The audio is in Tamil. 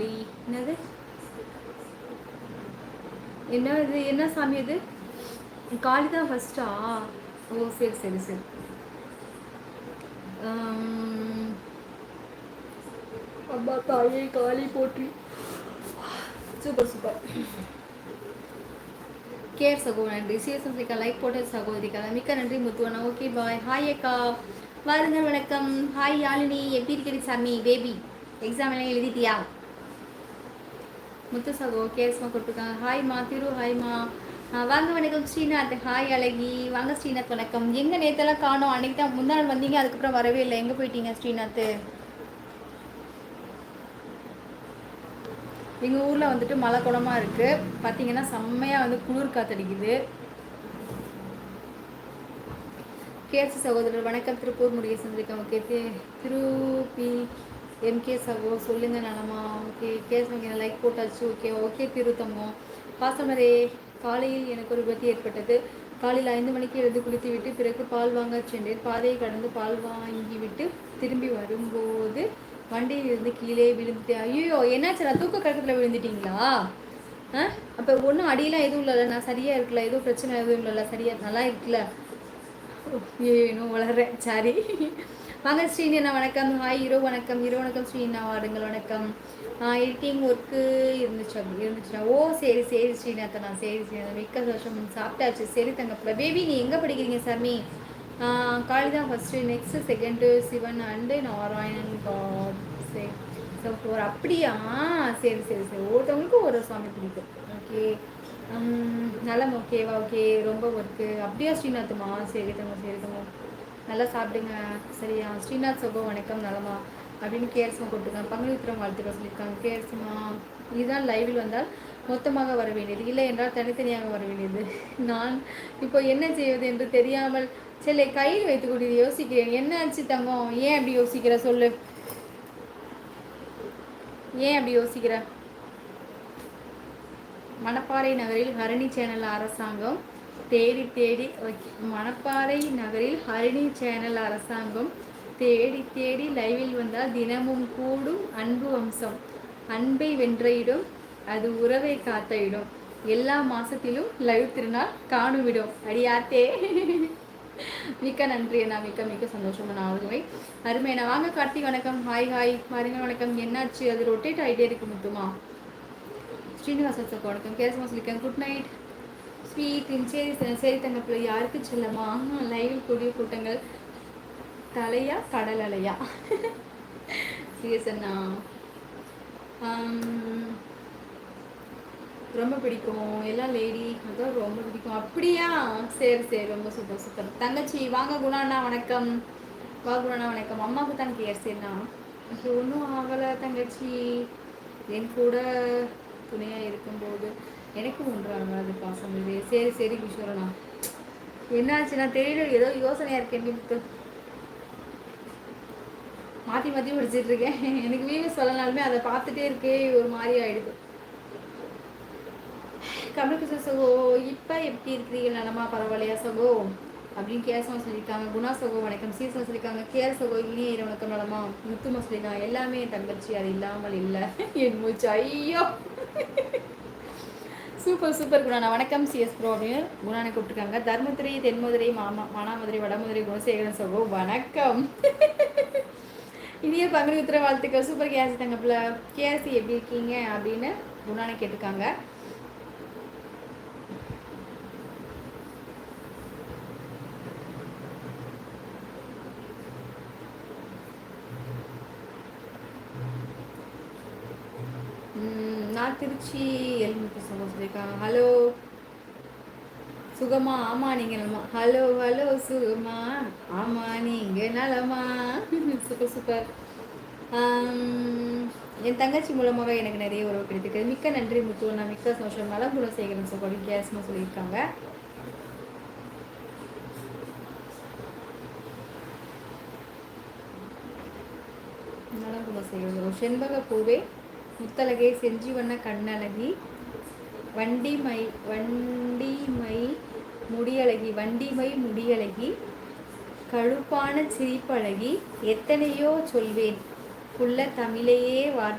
காளி என்னது? என்ன இது என்ன சாமி இது காளி தான் ஃபஸ்ட்டா ஓ சரி சரி சரி. அம்மா தாயே காளி போற்றி. Super super. கேர் சகோ நன்றி. சிஎஸ்எம்சிக்கா லைக் போட்ட சகோதரிக்கா மிக்க நன்றி முத்துவனா. ஓகே பாய் ஹாய் அக்கா. வாருங்கள் வணக்கம். ஹாய் யாழினி. எப்படி இருக்கிறது சாமி? பேபி எக்ஸாம் எல்லாம் எழுதிட்டியா? முத்து சகோ கேஸ்மா கொடுத்துருக்காங்க ஹாய்மா திரு ஹாய்மா வாங்க வணக்கம். ஸ்ரீநாத் ஹாய் அழகி. வாங்க ஸ்ரீநாத் வணக்கம். எங்கே நேத்தெல்லாம் காணோம்? அன்னைக்கு தான் முந்தாள் வந்தீங்க அதுக்கப்புறம் வரவே இல்லை. எங்கே போயிட்டீங்க ஸ்ரீநாத்? எங்கள் ஊரில் வந்துட்டு மழை குடமாக இருக்குது பார்த்தீங்கன்னா செம்மையாக வந்து குளிர் காத்தடிக்குது. கேசி சகோதரர் வணக்கம். திருப்பூர் முருகேசன் இருக்கேன் ஓகே பி எம்கே சகோ சொல்லுங்க நலமா ஓகே கேஸ் லைக் போட்டாச்சு. ஓகே ஓகே திருத்தம்மோ பாசமரே காலையில் எனக்கு ஒரு விபத்து ஏற்பட்டது. காலையில் ஐந்து மணிக்கு எழுந்து குளித்து விட்டு பிறகு பால் வாங்க சென்றேன். பாதையை கடந்து பால் வாங்கி விட்டு திரும்பி வரும்போது வண்டியில் இருந்து கீழே விழுந்துட்டேன். ஐயோ என்னாச்சு? தூக்க கழகத்தில் விழுந்துட்டீங்களா? ஆ? அப்போ ஒன்றும் அடியெல்லாம் எதுவும் இல்லைல்ல. நான் சரியாக இருக்கல. எதுவும் பிரச்சனை எதுவும் இல்லைல்ல. சரியாக நல்லா இருக்குல்ல இன்னும் வளர்றேன் சாரி. வாங்க ஸ்ரீனா வணக்கம். ஹாய் ஹீரோ வணக்கம். ஹீரோ வணக்கம். ஸ்ரீனா வாடுங்கள் வணக்கம். எடிட்டிங் ஒர்க்கு இருந்துச்சு அப்படி இருந்துச்சுன்னா ஓ சரி சரி ஸ்ரீநாத்தனா சரி ஸ்ரீநாத் மிக்க வருஷம் சாப்பிட்டாச்சு. சரி தங்கப்பில் பேபி நீ எங்கே படிக்கிறீங்க சாமி? காலேஜ் தான் first next second Sivan and Narayanan God சரி. ஸோ ஒரு அப்படியா? சரி சரி சரி. ஒருத்தவங்களுக்கும் ஒரு சுவாமி பிடிக்கும். ஓகே நலம் ஓகேவா ஓகே ரொம்ப ஒர்க்கு அப்படியா ஸ்ரீநாத்துமா சரி தங்க சரி தங்க நல்லா சாப்பிடுங்க. சரியா? ஸ்ரீநாத் சகோ வணக்கம் நலமா? அப்படின்னு கேஎஸ்மா கொடுத்துருக்காங்க. பங்குனி உத்திரம் வாழ்த்துக்கள் சொல்லியிருக்காங்க. கேஎஸ்மா இதுதான் லைவில் வந்தால் மொத்தமாக வர வேண்டியது. இல்லை என்றால் தனித்தனியாக வர வேண்டியது. நான் இப்போ என்ன செய்வது என்று தெரியாமல் சரி கையில் வைத்துக்கூடியது யோசிக்கிறேன். என்ன ஆச்சு தங்கம்? ஏன் அப்படி யோசிக்கிற? சொல்லு. ஏன் அப்படி யோசிக்கிற? மணப்பாறை நகரில் ஹரணி சேனல் அரசாங்கம் தேடி தேடி மணப்பாறை நகரில் ஹரிணி சேனல் அரசாங்கம் தேடி தேடி லைவில் வந்தால் தினமும் கூடும் அன்பு வம்சம். அன்பை வென்ற இடம் அது உறவை காத்த இடம் எல்லா மாசத்திலும் லைவ் திருநாள் காணுவிடும் அடியாத்தே மிக்க நன்றி அண்ணா. மிக்க மிக்க சந்தோஷமா நான் ஆகுதுவே அருமை நான் வாங்க கார்த்திக் வணக்கம். ஹாய் ஹாய் பாருங்க வணக்கம். என்னாச்சு? அது ரொட்டேட் ஆகிட்டே இருக்கு முத்துமா. ஸ்ரீனிவாசத்துக்கு வணக்கம். கேசமா சொல்லியிருக்கேன் குட் நைட் ஸ்வீட் சரி சரி தங்கப்பில் யாருக்கு செல்லமா? லைவில் கூடிய கூட்டங்கள். தலையா கடல் அலையா? சீரியஸ் ரொம்ப பிடிக்கும். எல்லாம் லேடி அதான் ரொம்ப பிடிக்கும். அப்படியா? சரி சரி ரொம்ப சூப்பர் சூப்பர் தங்கச்சி வாங்க குணாண்ணா வணக்கம். வா குணாண்ணா வணக்கம். அம்மாவுக்கு தான் கேர் சரிண்ணா ஒன்றும் ஆகலை தங்கச்சி. என் கூட துணையாக இருக்கும்போது. எனக்கும் ஒன்று ஆகாது பாசம். இது சரி சரி கிஷோரனா. என்னாச்சுன்னா தெரியல ஏதோ யோசனையாக இருக்கேன் மாற்றி மாற்றி முடிச்சிட்டு இருக்கேன் எனக்கு வீவஸ் சொல்லனாலுமே அதை பார்த்துட்டே இருக்கே ஒரு மாதிரி ஆயிடுது. கமலகிருஷ்ண சகோ இப்போ எப்படி இருக்கிறீங்க? நலமா? பரவாயில்லையா சகோ? அப்படின்னு கேசமா சொல்லியிருக்காங்க. குணா சகோ வணக்கம். சீசன் சொல்லியிருக்காங்க கேர் சகோ இனிய இரு வணக்கம் நலமா? முத்துமா சொல்லியிருக்காங்க எல்லாமே என் தங்கச்சி அது இல்லாமல் இல்லை. என் மூச்சு ஐயோ. சூப்பர் சூப்பர் குணானா. வணக்கம் சிஎஸ் ப்ரோ அப்படின்னு குணானை கூப்பிட்டுருக்காங்க. தர்மதுரை தென்மதுரை மாமா மானாமதுரை வடமதுரை குணசேகரன் சகோ வணக்கம். இனிய பங்குனி உத்தர வாழ்த்துக்கள். சூப்பர் கேஆர்சி தங்கப்பில் கேஆர்சி எப்படி இருக்கீங்க அப்படின்னு குணானை கேட்டிருக்காங்க நான் திருச்சி எல்முத்து சுகம் சொல்லியிருக்காங்க ஹலோ. சுகமா? ஆமா நீங்க நலமா? ஹலோ ஹலோ சுகமா? ஆமா நீங்க நலமா? சூப்பர் சூப்பர் என் தங்கச்சி மூலமாக எனக்கு நிறைய உறவு கிடைத்திருக்கு. மிக்க நன்றி முத்து. நான் மிக்க சந்தோஷம். நலம் செய்கிறேன் சொல்லி கேஸ்மா சொல்லியிருக்காங்க. நலம் குணசேகரன் செண்பக பூவே முத்தலகை செஞ்சிவண்ண கண்ணழகி வண்டிமை வண்டிமை முடியழகி வண்டிமை முடியழகி கழுப்பான சிரிப்பழகி எத்தனையோ சொல்வேன். உள்ள தமிழையே வார்த்தை